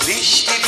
বৃষ্টি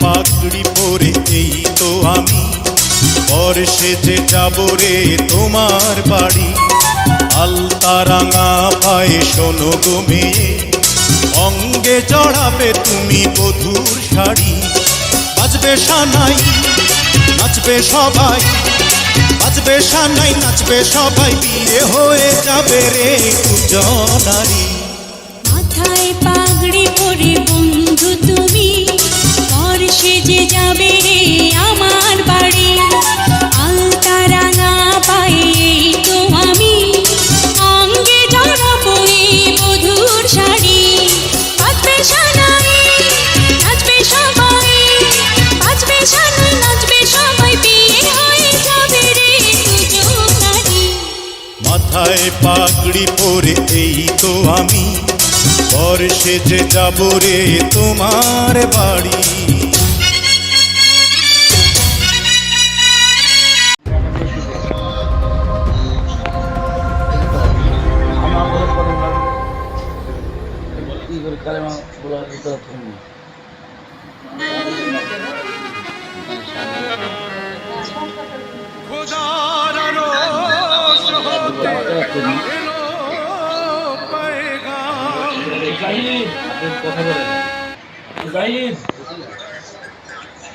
পাগড়ি পরে এই তো আমি। বর্ষে যে যাব রে তোমার বাড়ি। আলতা রাঙা পায়ে শোনো গো মেয়ে। অঙ্গে চড়াবে তুমি বধুর শাড়ি। বাজবে সানাই, নাচবে সবাই। বাজবে সানাই, নাচবে সবাই, বিয়ে হয়ে যাবে রে দুজনারি মাথায় পাগড়ি পরে বন্ধু তুমি। ঘর সেজে যাবে রে আমার বাড়ি। আলতা রাঙা পায়ে তো আমি। অঙ্গে জড়াবো এই মধুর শাড়ি। বাজবে সানাই, নাচবে সবাই। বাজবে সানাই, নাচবে সবাই, বিয়ে হয়ে যাবে রে মাথায় পাগড়ি পরে এই তো আমি। বর্ষে যে যাব রে তোমার বাড়ি। কি করে কালেমা বলার ভিতরে কথা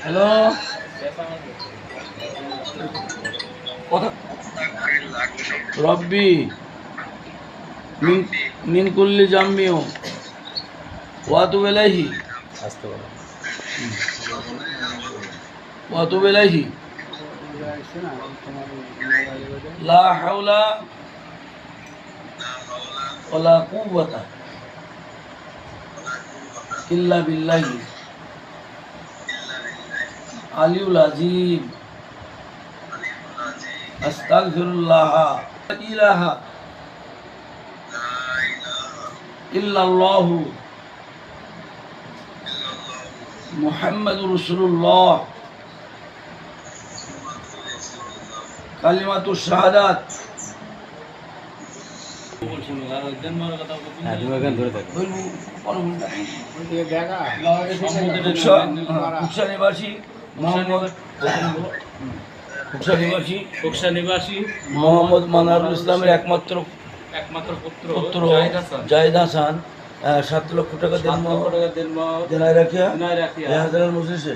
হ্যালো। কথা রব্বি মিন মিন কুল্লি জাম্মিও ওয়াতু ইলাইহি ওয়াতু ইলাইহি লা হাওলা ওয়ালা কুওয়াতা ইল্লা বিল্লাহি। আলিউল আজিম। আস্তাগফিরুল্লাহ। লা ইলাহা ইল্লাল্লাহু। মুহাম্মাদুর রাসূলুল্লাহ কালিমাতু শাহাদাত। নিবাসী মোহাম্মদ নিবাসী নিবাসী মোহাম্মদ মানারুল ইসলামের একমাত্র একমাত্র পুত্র জাহিদ হাসান। হাসান। আহ, সাত লক্ষ টাকা সাত লক্ষ টাকা দেনায় রাখিয়া এ হাজারের মজলিসে।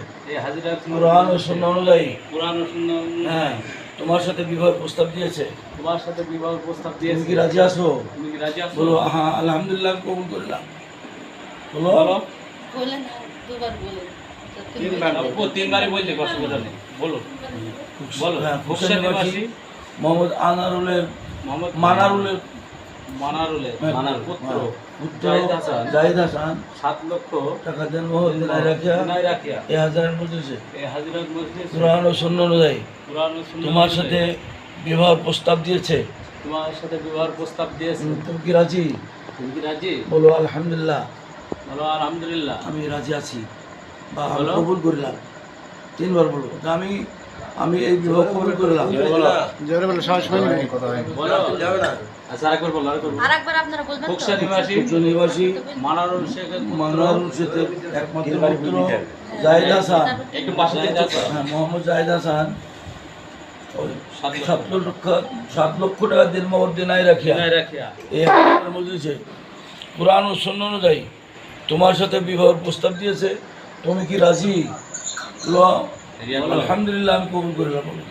কোরআন ও সুন্নাহ অনুযায়ী। পুরাণ ও সুন্নাহ হ্যাঁ তোমার সাথে বিবাহ প্রস্তাব দিয়েছে। তোমার সাথে বিবাহ প্রস্তাব দিয়েছি। কি রাজি আছো? তুমি রাজি আছো? বলো হ্যাঁ আলহামদুলিল্লাহ কবুল করলাম। বলো। বলো। বলেন দুবার বলেন ও তিনবারই বলতে অসুবিধা নেই বলো। বলো। হ্যাঁ মোহাম্মদ আনারুলের মোহাম্মদ মানারুলের মানারুলের হ্যাঁ, মানার পুত্র। জাহিদ হাসান সাত লক্ষ টাকা দেন রাখিয়া। এ হাজারের মজলিসে। কোরআন ও সুন্নাহ অনুযায়ী। তোমার সাথে বিবাহ প্রস্তাব দিয়েছে। তোমার সাথে প্রস্তাব দিয়েছে। তুমি কি রাজি? তুমি কি রাজি? বলো আলহামদুলিল্লাহ। বলো আলহামদুলিল্লাহ। আমি রাজি আছি। বা। কবুল করলাম। তিনবার বলব আমি আমি এই বিবাহ কবুল করলাম বলো। আরেকবার বলো। হ্যাঁ মোহাম্মদ জাহিদ হাসান সাত লক্ষ। লক্ষ সাত লক্ষ টাকা দিন রাখিয়া। দিনায় কোরআন ও সন্ন্য অনুযায়ী তোমার সাথে বিবাহ প্রস্তাব দিয়েছে তুমি কি রাজি। আলহামদুলিল্লাহ আমি কবুল করলাম বলো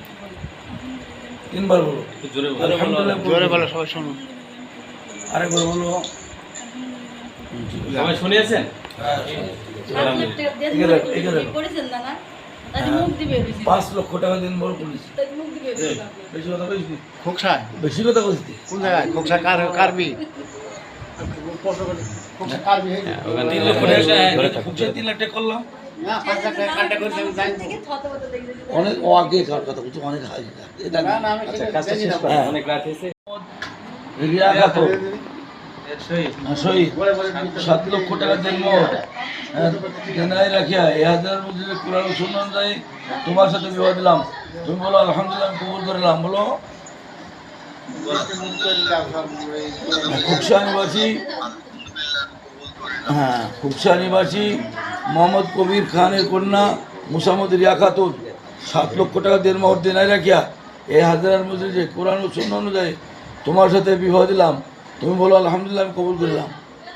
তিনবার বলো। জোরে বলো। আলহামদুলিল্লাহ জোরে বলো সবাই শোনো। আরেকবার বলো। সবাই শুনিয়েছেন? পাঁচ লক্ষ টাকা দিন বড় পুলিশ। তাহলে মুখ দিবে বেশি। কথা বলছি খোকসায়? বেশি কথা বলছি কোন জায়গায়? খোকসা কার কারবি? তিন লক্ষ টাকা তিন লাখ টাকা করলাম অনেক আগে কার কথা বলছি অনেক আগে এটা না হ্যাঁ। অনেক রাত হয়েছে। হ্যাঁ, সাত লক্ষ টাকা জন্ম। দেনাই রাখিয়া এ হাজারের মধ্যে কোরআন অনুযায়ী তোমার সাথে বিবাহ দিলাম। তুমি বলো আলহামদুলিল্লাহ আমি কবুল করলাম বলো। খুকসা নিবাসী হ্যাঁ খুকসা নিবাসী মোহাম্মদ কবির খানের কন্যা মুসামদ রিয়া খাতুন সাত লক্ষ টাকা দেড় মহর দেনাই রাখিয়া এই হাজারের মধ্যে যে কোরআন ও শূন্য অনুযায়ী তোমার সাথে বিবাহ দিলাম। তুমি বলো আলহামদুলিল্লাহ আমি কবুল করলাম।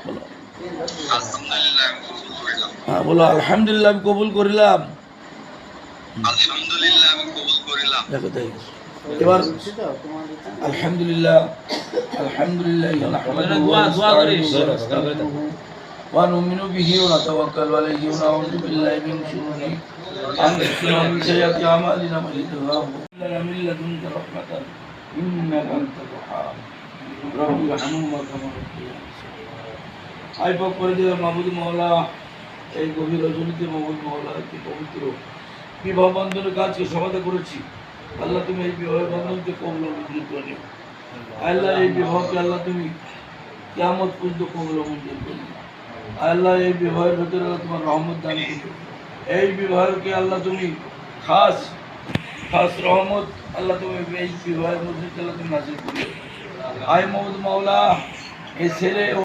বলো। হ্যাঁ বলো আলহামদুলিল্লাহ আমি কবুল করিলাম। দেখো তাই এবার আলহামদুলিল্লাহ আলহামদুলিল্লাহ ونؤمن به ونتوكل عليه ونعوذ بالله من شرور أنفسنا ومن سيئات أعمالنا من يهده الله لنا من لدنك رحمة إنك أنت الوهاب رب ارحمهما كما ربياني صغيرا আই পাক করে দেওয়া মাহবুদ মহলা এই গভীর রজনীতে মাহবুদ মহলা একটি পবিত্র বিবাহ বন্ধনের কাজকে সমাধা করেছি আল্লাহ তুমি এই বিবাহ বন্ধনকে কবল মঞ্জুর করে নিও আল্লাহ এই বিবাহকে আল্লাহ তুমি কেমন পর্যন্ত কবল মঞ্জুর করে নিও আল্লাহ এই বিবাহের ভেতরে তোমার রহমত দান এই বিবাহকে আল্লাহ তুমি খাস খাস রহমত আল্লাহ তুমি এই বিবাহের মধ্যে আল্লাহ তুমি নাজির করো আই মৌদ মাওলা, এই ছেলে ও